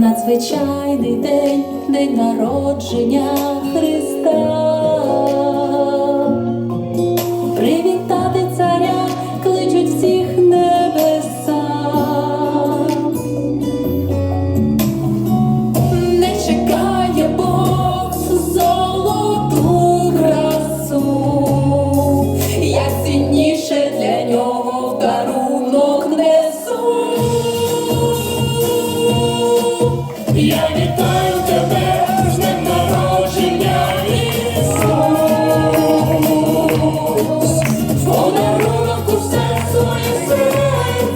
надзвичайний день, день народження Христа.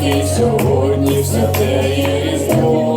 тільки сьогодні святе є різдво.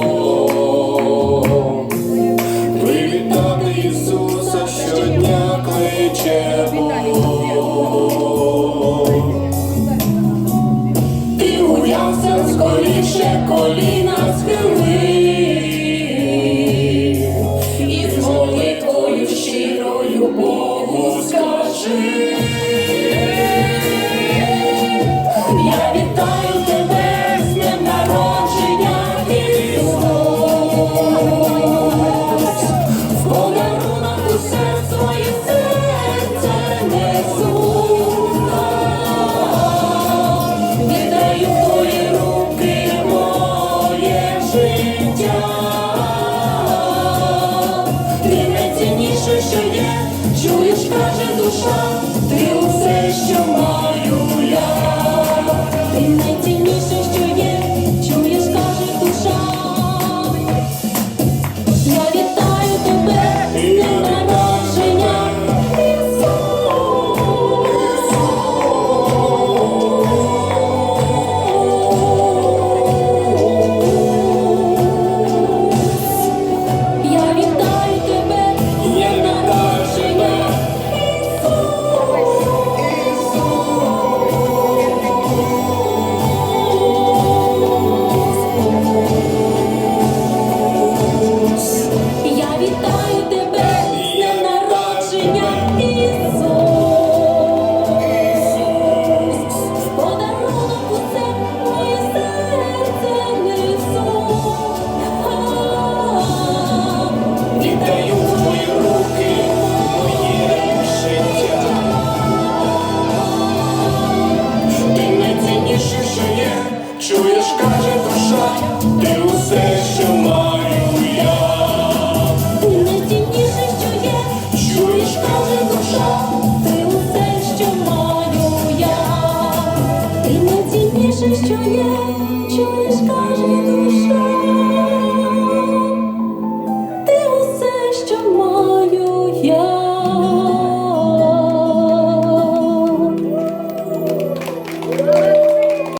чуєш, каже душа, ти усе, що маю я. Ти найцінніше, що є, чуєш, каже душа, ти усе, що маю я. Ти найцінніше, що є, чуєш, каже.